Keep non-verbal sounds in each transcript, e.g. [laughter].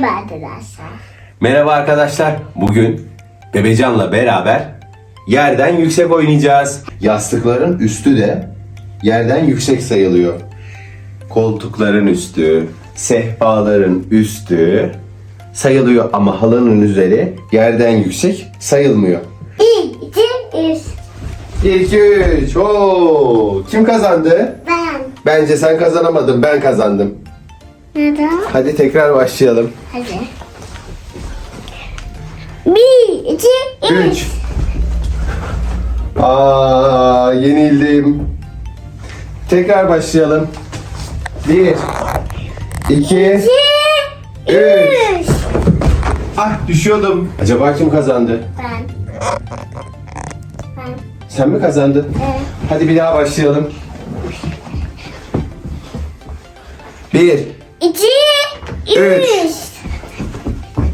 Merhaba arkadaşlar. Merhaba arkadaşlar. Bugün Bebecan'la beraber yerden yüksek oynayacağız. Yastıkların üstü de yerden yüksek sayılıyor. Koltukların üstü, sehpaların üstü sayılıyor ama halının üzeri yerden yüksek sayılmıyor. Bir, iki, üç. 1 2 3. Oo! Kim kazandı? Ben. Bence sen kazanamadın, ben kazandım. Neden? Hadi tekrar başlayalım. Hadi. Bir, iki, üç. 3 Aa, yenildim. Tekrar başlayalım. 1 2 İki, üç. Ah düşüyordum. Acaba kim kazandı? Ben. Ben. Sen mi kazandın? Evet. Hadi bir daha başlayalım. 1 İki, Üç. üç.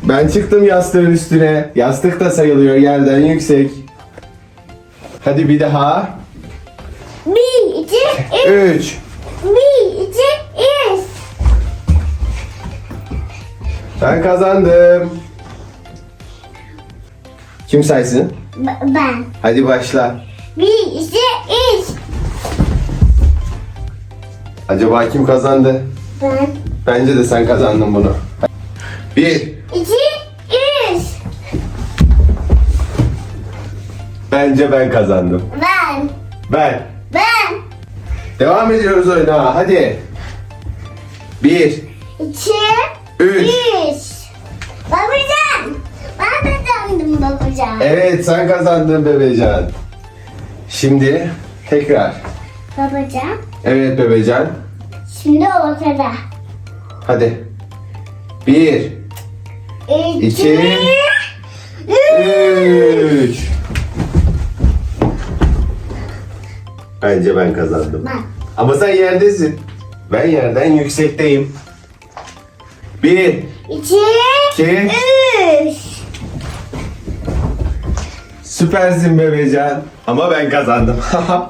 Ben çıktım yastığın üstüne. Yastık da sayılıyor yerden yüksek. Hadi bir daha. Bir, iki, üç. 3 Bir, iki, üç. Ben kazandım. Kim saysın? B- ben. Hadi başla. Bir, iki, üç. Acaba kim kazandı? Ben. Bence de sen kazandın bunu. Bir. İki, üç. Bence ben kazandım. Ben. Ben. Ben. Devam ediyoruz oyuna. Hadi. Bir. İki, Üç. üç. Babacan. Ben kazandım babacan. Evet sen kazandın bebecan. Şimdi tekrar. Babacan. Evet bebecan. Şimdi ortada. Hadi. Bir. İki, İki. üç. Bence ben kazandım. Ben. Ama sen yerdesin. Ben yerden yüksekteyim. Bir. İki, İki. üç. Süpersin bebecan. Ama ben kazandım. [laughs]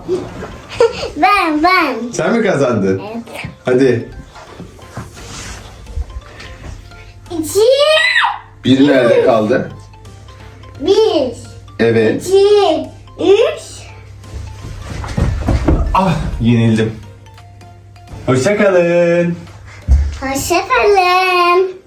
Ben, ben. sen mi kazandın? Evet. Hadi. İki, Biri nerede kaldı? bir, Evet. iki, üç. Ah yenildim. Hoşçakalın. Hoşçakalın.